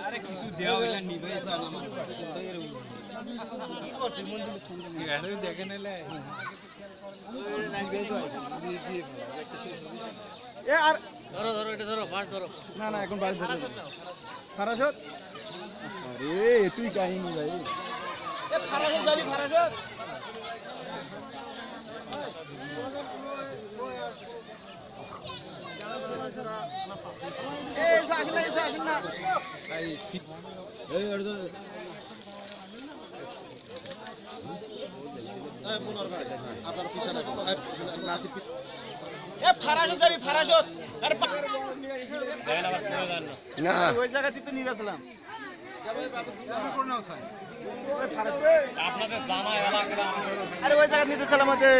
আরে কিছু দেওয়া হইলে নিবে আমার কি করছে মন্দির দেখে নিলে? এ আর ধরো ধরো এটা ধরো মাছ ধরো। না না এখন বাইরে ধরে ফারাসত? তুই কাহিনী ভাই। যাবি ফারাসত না। ওই জায়গাতেই তো নিয়ে গেছিলাম। আপনাদের জানা এলাকা আরে ওই জায়গা নিতে চাল আমাদের